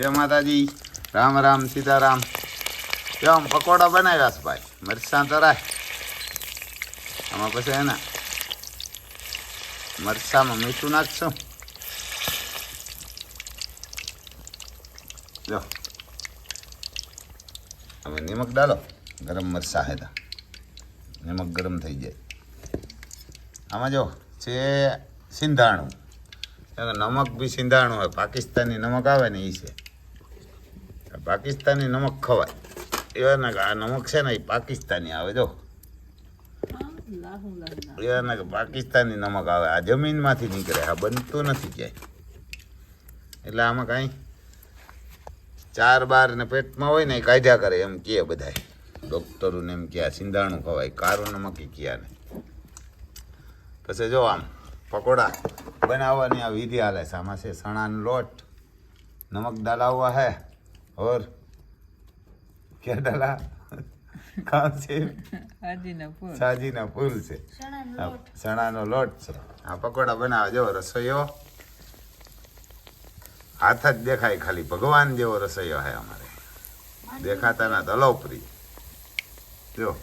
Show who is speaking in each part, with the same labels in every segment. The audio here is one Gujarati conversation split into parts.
Speaker 1: જય માતાજી. રામ રામ સીતારામ. કેમ પકોડા બનાવ્યા છે ભાઈ? મરચાં તરાય આમાં પછી એના મરચાંમાં મીઠું નાખશું. જો. હવે નિમક ડાલો. ગરમ મરચાં હેતા નિમક ગરમ થઈ જાય. આમાં જો છે સિંધાણું. નમક બી સિંધાણું હોય. પાકિસ્તાની નમક આવે ને એ છે. પાકિસ્તાની નમક ખવાય એવાના આ નમક છે ને એ પાકિસ્તાની આવે જો એવાના કે પાકિસ્તાની નમક આવે આ જમીનમાંથી નીકળે આ બનતું નથી ક્યાંય એટલે આમાં કાંઈ ચાર બાર ને પેટમાં હોય ને એ કાઢ્યા કરે એમ કહે બધાય ડોક્ટરોને એમ કહે સિંધાણું ખવાય કારું નમક એ કહ્યા ને પછી જો આમ પકોડા બનાવવાની આ વિધિ હાલે છે આમાં છે સણાનો લોટ નમકદાર આવવા હે और क्या डाला કામ છે
Speaker 2: હાજીના ફૂલ
Speaker 1: સાજીના ફૂલ છે આ ચણાનો લોટ છે આ પકોડા બનાવે જો રસોઈયો હાથ જ દેખાય ખાલી ભગવાન જેવો રસોઈયો હે અમારે દેખાતા ના દલોપરી જો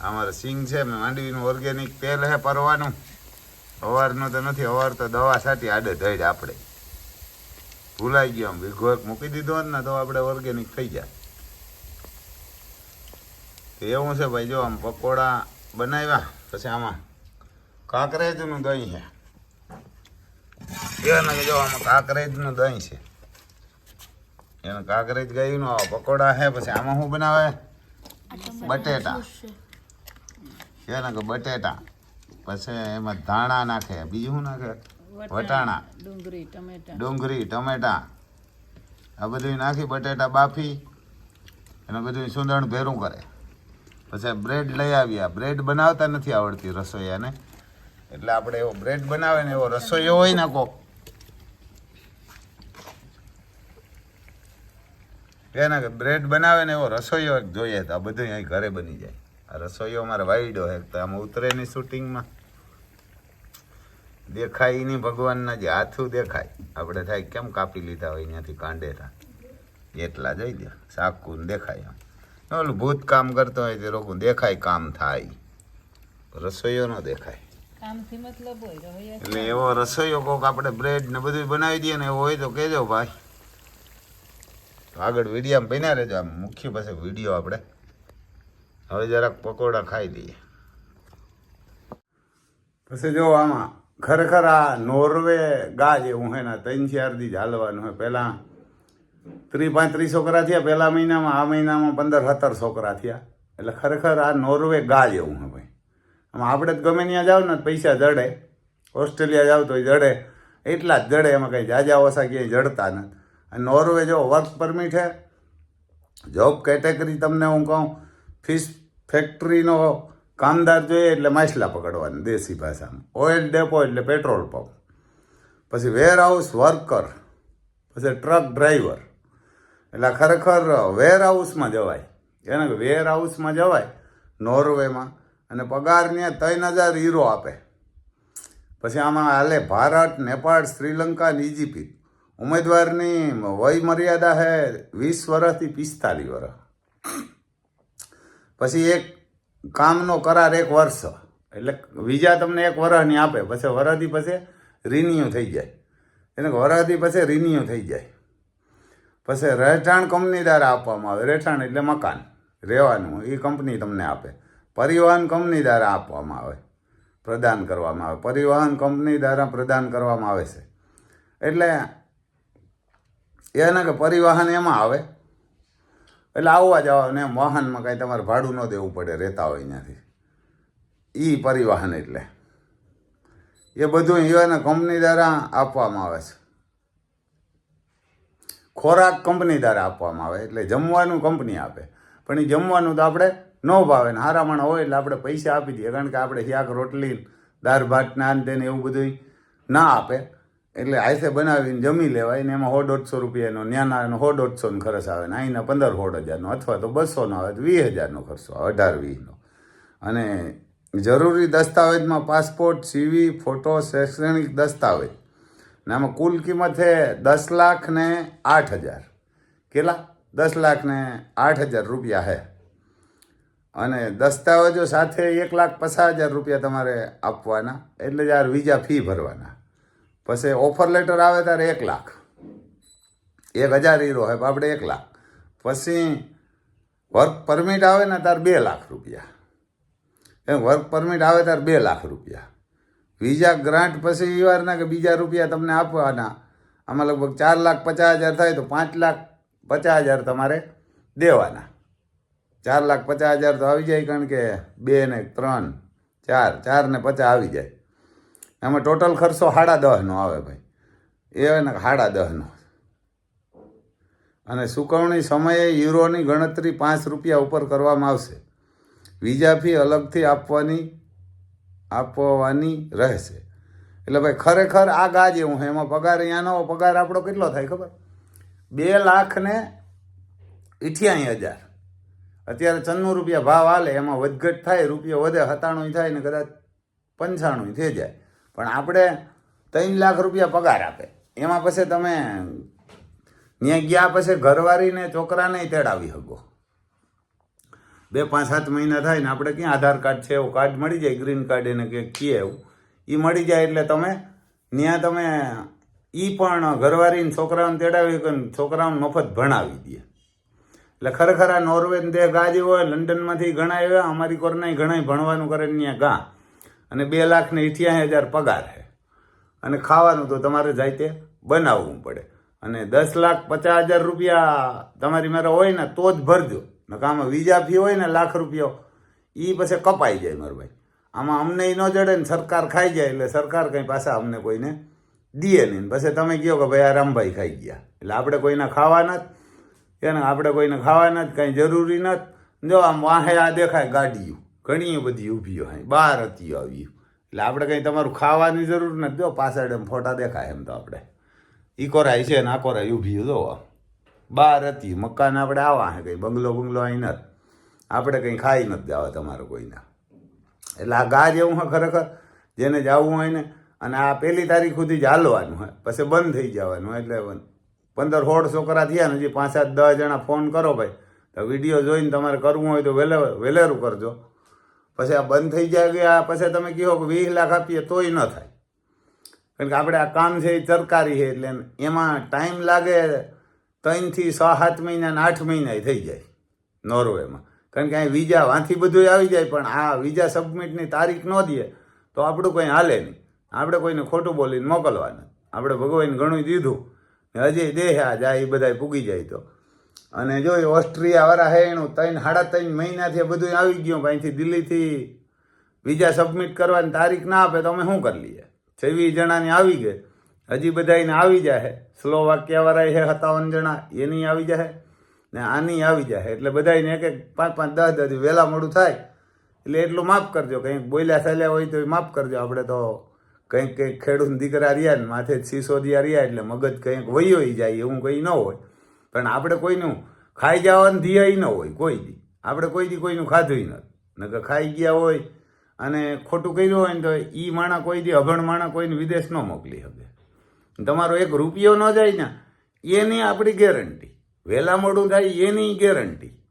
Speaker 1: અમારે સિંગ છે મેં માંડવીનું ઓર્ગેનિક તેલ હે પરવાનું અવારનું તો નથી અવાર તો દવા સાટી આડે ધડ આપણે ભૂલાઈ ગયો આમ. વિઘો એક મૂકી દીધો હોત ને તો આપણે ઓર્ગેનિક થઈ જાય. એવું છે ભાઈ, જો આમ પકોડા બનાવ્યા, પછી આમાં કાંકરેજનું દહીં છે. એને કે જો આમાં કાંકરેજનું દહીં છે. એને કાંકરેજ ગયું પકોડા છે, પછી આમાં શું બનાવે? બટેટા. એને કે બટેટા. પછી એમાં ધાણા નાખે, બીજું શું નાખે? વટાણા
Speaker 2: ડુંગળી ટમેટા.
Speaker 1: ડુંગળી ટમેટા. આ બધું નાખી બટેટા બાફી અને બધું સુંદરણ ભેરું કરે. પછી બ્રેડ લઈ આવ્યા બ્રેડ બનાવતા નથી આવડતી રસોઈયાને. એટલે આપણે એવો બ્રેડ બનાવે ને એવો રસોઈયો હોય ને કોક. એના કે બ્રેડ બનાવે ને એવો રસોઈયો જોઈએ તો આ બધું અહીં ઘરે બની જાય. આ રસોઈયો અમારે વાઈડો હે તો આમાં ઉતરે નહીં શૂટિંગમાં. દેખાય નહીં ભગવાનના જે હાથું દેખાય. આપણે થાય કેમ કાપી લીધા હોય અહીંયાથી કાંડેરા? એટલા જઈ દે સાકું દેખાય આમ ઓલું ભૂત કામ કરતો હોય તે લોકો દેખાય કામ થાય. રસોઈયો ન દેખાય. એટલે એવો રસોઈયો કોક આપણે બ્રેડ ને બધું બનાવી દઈએ ને એવો હોય તો કહેજો ભાઈ. આગળ આગળ આમ બન્યા રહેજો આમ મુખ્ય પાસે વીડિયો આપણે. હવે જરાક પકોડા ખાઈ દઈએ પછી જો આમાં ખરેખર આ નોર્વે ગા જેવું હે ત્રણ ચાર દી હાલવાનું હોય પહેલાં ત્રીસ પાંત્રીસ છોકરા થયા, પહેલા મહિનામાં, આ મહિનામાં પંદર સત્તર છોકરા થયા. એટલે ખરેખર આ નોર્વે ગા જેવું હે ભાઈ. આમાં આપણે જ ગમે ત્યાં જાઓ ને પૈસા જડે. ઓસ્ટ્રેલિયા જાઓ તો જડે. એટલા જ જડે, એમાં કંઈ જાજા ઓછા ક્યાંય જડતા નથી. નોર્વે જો વર્ક પરમિટ છે જોબ કેટેગરી તમને હું કહું ફિશ ફેક્ટરીનો કામદાર જોઈએ એટલે માછલા પકડવાના, દેશી ભાષામાં. ઓઇલ ડેપો એટલે પેટ્રોલ પંપ પછી વેરહાઉસ વર્કર પછી ટ્રક ડ્રાઈવર એટલે ખરેખર વેરહાઉસમાં જવાય. એને વેરહાઉસમાં જવાય નોર્વેમાં અને પગારને ત્રણ હજાર યુરો આપે. પછી આમાં હાલે ભારત, નેપાળ, શ્રીલંકા અને ઇજિપ્ત ઉમેદવારની વય મર્યાદા છે વીસ વર્ષથી પિસ્તાલીસ વર્ષ. પછી એક કામનો કરાર એક વર્ષ. એટલે વિઝા તમને એક વર્ષની આપે, પછી વરસથી પછી રિન્યુ થઈ જાય. એને વરસથી પછી રિન્યુ થઈ જાય. પછી રહેઠાણ કંપની દ્વારા આપવામાં આવે. રહેઠાણ એટલે મકાન, રહેવાનું, એ કંપની તમને આપે. પરિવહન કંપની દ્વારા આપવામાં આવે, પ્રદાન કરવામાં આવે. પરિવહન કંપની દ્વારા પ્રદાન કરવામાં આવે છે. એટલે એને કે પરિવહન એમાં આવે. એટલે આવવા જવાને વાહનમાં કાંઈ તમારે ભાડું ન દેવું પડે, રહેતા હોય અહીંયાથી એ પરિવહન એટલે. એ બધું એને કંપની દ્વારા આપવામાં આવે છે. ખોરાક કંપની દ્વારા આપવામાં આવે, એટલે જમવાનું કંપની આપે. પણ એ જમવાનું તો આપણે ન ભાવે ને હારામણ હોય એટલે આપણે પૈસા આપી દઈએ. કારણ કે આપણે શાક, રોટલી, દાળ, ભાત, નાન, તેને એવું બધું ના આપે. એટલે આઈસે બનાવીને જમી લેવાય ને એમાં સો દોઢસો રૂપિયાનો ન્યાના સો દોઢસોનો ખર્ચ આવે ને અહીંના પંદર સોળ હજારનો અથવા તો બસોનો આવે તો વીસ હજારનો ખર્ચો આવે, અઢાર વીસનો અને જરૂરી દસ્તાવેજમાં પાસપોર્ટ, સીવી, ફોટો, શૈક્ષણિક દસ્તાવેજ. ને આમાં કુલ કિંમત છે દસ લાખ ને આઠ હજાર. કેટલા? દસ લાખ ને આઠ હજાર રૂપિયા છે અને દસ્તાવેજો સાથે એક લાખ પચાસ હજાર રૂપિયા તમારે આપવાના. એટલે યાર વિઝા ફી ભરવાના. પછી ઓફર લેટર આવે ત્યારે એક લાખ. એક હજાર હીરો હોય આપણે એક લાખ. પછી વર્ક પરમિટ આવે ને ત્યારે બે લાખ રૂપિયા. એમ વર્ક પરમિટ આવે ત્યારે બે લાખ રૂપિયા. વિઝા ગ્રાન્ટ પછી એ વારના કે બીજા રૂપિયા તમને આપવાના. આમાં લગભગ ચાર લાખ પચાસ હજાર થાય તો પાંચ લાખ પચાસ હજાર તમારે દેવાના. ચાર લાખ પચાસ હજાર તો આવી જાય કારણ કે બે ને ત્રણ, ચાર ચાર ને પચાસ આવી જાય. એમાં ટોટલ ખર્ચો સાડા દહનો આવે ભાઈ. એ હોય ને સાડા દહનો. અને સુકવણી સમયે યુરોની ગણતરી પાંચ રૂપિયા ઉપર કરવામાં આવશે. વિઝા ફી અલગથી આપવાની આપવાની રહેશે. એટલે ભાઈ ખરેખર આ ગા જેવું એમાં પગાર અહીંયાનો પગાર આપણો કેટલો થાય ખબર? બે લાખ ને ઇઠ્યાસી હજાર. અત્યારે ચન્નું રૂપિયા ભાવ હાલે એમાં વધઘટ થાય, રૂપિયો વધે હતાણું થાય ને કદાચ પંચાણું થઈ જાય. પણ આપણે ત્રણ લાખ રૂપિયા પગાર આપે. એમાં પછી તમે ત્યાં ગયા પછી ઘરવાળીને છોકરાને તેડાવી શકો. બે પાંચ સાત મહિના થાય ને આપણે ક્યાં આધાર કાર્ડ છે એવું કાર્ડ મળી જાય, ગ્રીન કાર્ડ એને કે કીએ એવું. એ મળી જાય એટલે તમે ત્યાં તમે એ પણ ઘરવાળીને છોકરાઓને તેડાવી કે છોકરાઓને મફત ભણાવી દે. એટલે ખરેખર આ નોર્વે દેહ ગા જેવો હોય, લંડનમાંથી ઘણા એવા અમારી કોરના ઘણા ભણવાનું કરે ત્યાં ગા. અને બે લાખ ને અઠ્યાસી હજાર પગાર છે. અને ખાવાનું તો તમારે જાય તે બનાવવું પડે. અને દસ લાખ પચાસ હજાર રૂપિયા તમારી મારે હોય ને તો જ ભરજો. ને આમાં વીજા ફી હોય ને લાખ રૂપિયા એ પછી કપાઈ જાય મારો ભાઈ. આમાં અમને ન જડે ને સરકાર ખાઈ જાય એટલે સરકાર કંઈ પાછા અમને કોઈને દીએ નહીં. પછી તમે કહો કે ભાઈ આ રામભાઈ ખાઈ ગયા. એટલે આપણે કોઈને ખાવાના જ એને આપણે કોઈને ખાવાના જ કાંઈ જરૂરી નથી. જો આમ વાહે આ દેખાય ગાડીઓ ઘણી બધી ઊભી હોય બાર હતી આવી. એટલે આપણે કંઈ તમારું ખાવાની જરૂર નથી. જો પાછળ એમ ફોટા દેખાય એમ તો આપણે. ઈ કોરાય છે ને આ કોરાય ઊભી જો બાર હતી મકાન આપણે આવા હે કંઈ, બંગલો બંગલો અહીં નથી. આપણે કંઈ ખાઈ નથી જવા તમારે કોઈના. એટલે આ ગા જેવું હોય ખરેખર, જેને જવું હોય ને, અને આ પહેલી તારીખ સુધી જ હાલવાનું હોય. પછી બંધ થઈ જવાનું એટલે પંદર સોળ છોકરા થયા ને, હજી પાંચ સાત દસ જણા ફોન કરો ભાઈ. તો વીડિયો જોઈને તમારે કરવું હોય તો વહેલે વહેલેરું કરજો. પછી આ બંધ થઈ જાય ગયા પછી તમે કહો કે વીસ લાખ આપીએ તોય ન થાય. કારણ કે આપણે આ કામ છે એ સરકારી છે એટલે એમાં ટાઈમ લાગે ત્રણથી છ, સાત મહિના ને આઠ મહિના થઈ જાય નોર્વેમાં. કારણ કે અહીં વિઝા વાંથી બધું આવી જાય, પણ આ વિઝા સબમિટની તારીખ ન દે તો આપણું કંઈ હાલે નહીં. આપણે કોઈને ખોટું બોલીને મોકલવાના. આપણે ભગવાન ઘણું દીધું. ને હજી દેહ આ જાય, એ બધા પૂગી જાય તો. અને જો ઓસ્ટ્રિયાવાળા હે, એનું ત્રણ, સાડા ત્રણ મહિનાથી બધું આવી ગયું અહીંથી દિલ્હીથી વિઝા સબમિટ કરવાની તારીખ ના આપે તો અમે શું કરી લઈએ? છવ્વીસ જણાની આવી ગઈ. હજી બધાને આવી જાય સ્લો વાક્યવાળા છે સત્તાવન જણા, એની આવી જાય ને આની આવી જાય એટલે બધાને એક એક પાંચ પાંચ, દસ દસ વહેલા મોડું થાય. એટલે એટલું માફ કરજો, કંઈક બોલ્યા થયેલા હોય તો એ માફ કરજો. આપણે તો કંઈક કંઈક ખેડૂત દીકરા રહ્યા ને માથે સિસોદિયા રહ્યા એટલે મગજ કંઈક વયો જાય એવું કંઈ ન હોય. પણ આપણે કોઈનું ખાઈ જવાનું ધ્યેય ન હોય, કોઈ દી. આપણે કોઈ દી કોઈનું ખાધું નથી નકર ખાઈ ગયા હોય અને ખોટું કર્યું હોય ને તો એ માણા કોઈ દી, અભણ માણા કોઈને વિદેશ ન મોકલી શકે. તમારો એક રૂપિયો ન જાય ને, એની આપણી ગેરંટી. વહેલા મોડું થાય એની ગેરંટી.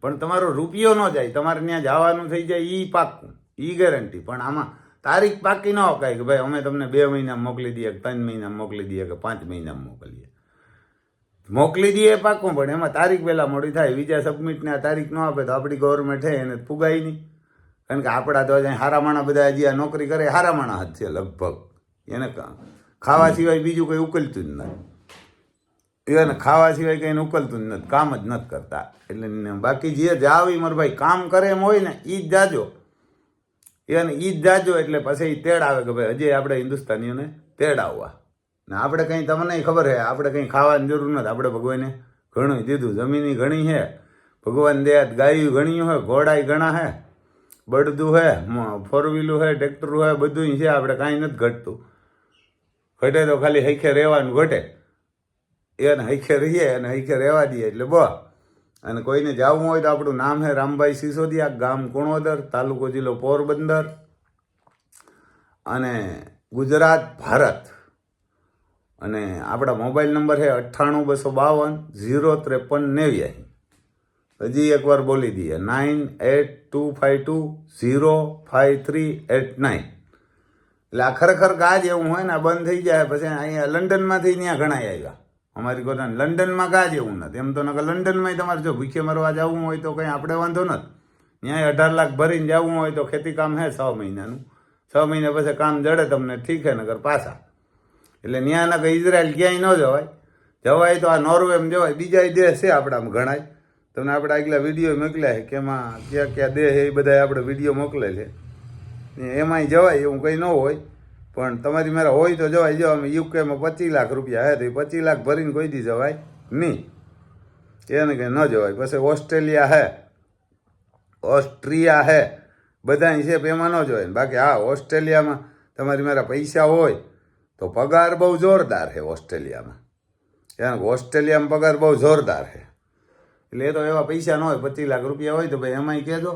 Speaker 1: પણ તમારો રૂપિયો ન જાય, તમારે ત્યાં જવાનું થઈ જાય એ પાક્કું. એ ગેરંટી. પણ આમાં તારીખ પાકી ન હકાય કે ભાઈ અમે તમને બે મહિના મોકલી દઈએ કે ત્રણ મહિના મોકલી દઈએ કે પાંચ મહિના મોકલીએ. મોકલી દઈએ પાકું, પણ એમાં તારીખ પહેલાં મોડી થાય વિઝા સબમિટને આ તારીખ ન આપે તો આપણી ગવર્મેન્ટ છે, એને ફુગાય નહીં. કારણ કે આપણા તો હારા માણા બધા હજી આ નોકરી કરે, હારા માણા હાથ છે લગભગ. એને ખાવા સિવાય બીજું કંઈ ઉકલતું જ નથી. એને ખાવા સિવાય કંઈ ઉકલતું જ નથી, કામ જ નથી કરતા. એટલે બાકી જે જાવ એ મારા ભાઈ કામ કરે એમ હોય ને એ જ જાજો. એને ઈ જ જાજો, એટલે પછી એ તેડ આવે કે ભાઈ, હજી આપણે હિન્દુસ્તાનીઓને તેડ આવવા. ને આપણે કંઈ તમને ખબર છે આપણે કંઈ ખાવાની જરૂર નથી. આપણે ભગવાને ઘણું દીધું. જમીની ઘણી છે ભગવાન દે ગાયું ઘણી હોય ઘોડાય ઘણા હે. બળદું હે ફોર વ્હીલું હે, ટ્રેક્ટરું હે બધું છે. આપણે કાંઈ નથી ઘટતું. ઘટે તો ખાલી હૈખે રહેવાનું ઘટે. એને હૈખે રહીએ અને હૈખે રહેવા દઈએ. એટલે બસ અને કોઈને જવું હોય તો આપણું નામ છે રામભાઈ સિસોદિયા, ગામ કુણોદર, તાલુકો જિલ્લો પોરબંદર. અને ગુજરાત, ભારત. અને આપણા મોબાઈલ નંબર છે અઠ્ઠાણું બસો બાવન, ઝીરો ત્રેપન નેવ્યાસી. હજી એકવાર બોલી દઈએ. Nine eight two five two, zero five three eight nine. એટલે આ ખરેખર ગા એવું હોય ને બંધ થઈ જાય, પછી અહીંયા લંડનમાંથી ત્યાં ઘણા આવ્યા. અમારી કોટા લંડનમાં ગા એવું નથી. એમ તો નકર લંડનમાં તમારે જો ભૂખે મરવા જવું હોય તો કંઈ આપણે વાંધો નથી. ત્યાં અઢાર લાખ ભરીને જવું હોય તો ખેતી કામ હે છ મહિનાનું. છ મહિના પછી કામ જડે તમને ઠીક હે નગર પાછા. એટલે ત્યાંના કે ઇઝરાયલ ક્યાંય ન જવાય. જવાય તો આ નોર્વેમાં જવાય. બીજા દેશ છે આપણામાં ઘણાય. તમને આપણે આગલા વીડિયો મોકલ્યા છે કે એમાં ક્યાં ક્યાં દેહ એ બધા આપણે વીડિયો મોકલે છે. એમાંય જવાય એવું કંઈ ન હોય. પણ તમારી મારા હોય તો જવાય. જો અમે યુકેમાં પચીસ લાખ રૂપિયા હે તો એ પચીસ લાખ ભરીને કોઈ દી જવાય નહીં. એને કંઈ ન જવાય. પછી ઓસ્ટ્રેલિયા હે. ઓસ્ટ્રિયા હે. બધા છે, એમાં ન જવાય. બાકી હા, ઓસ્ટ્રેલિયામાં તમારી મારા પૈસા હોય તો પગાર બહુ જોરદાર છે ઓસ્ટ્રેલિયામાં. કારણ ઓસ્ટ્રેલિયામાં પગાર બહુ જોરદાર છે. એટલે એ તો એવા પૈસા ન હોય, પચીસ લાખ રૂપિયા હોય તો ભાઈ એમાંય કહેજો.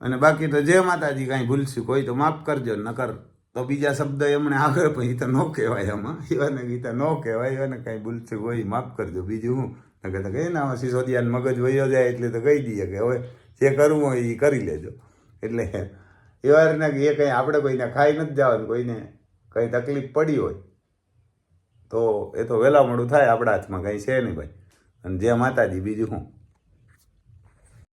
Speaker 1: અને બાકી તો જે માતાજી કાંઈ ભૂલશું કોઈ તો માફ કરજો, નકર તો બીજા શબ્દ એમણે આગળ પણ એ તો ન કહેવાય આમાં એવાને ગીતા ન કહેવાય એવાને કાંઈ ભૂલશું હોય માફ કરજો બીજું હું. નકર તો કહીએ ને, આમાં સિસોદિયાને મગજ વયો જાય એટલે તો કહી દઈએ કે હવે જે કરવું હોય એ કરી લેજો. એટલે એવા રીતના કે એ કંઈ આપણે કોઈને ખાઈ નથી જવાનું, કોઈને કંઈ તકલીફ પડી હોય, તો એ તો વહેલા મોડું થાય આપણા હાથમાં, કંઈ છે નહીં ભાઈ. અને જે માતાજી, બીજું શું?